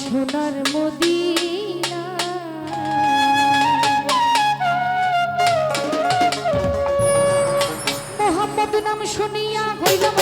সোনার মদিনা। মোহাম্মদ নাম শুনিয়া হইলাম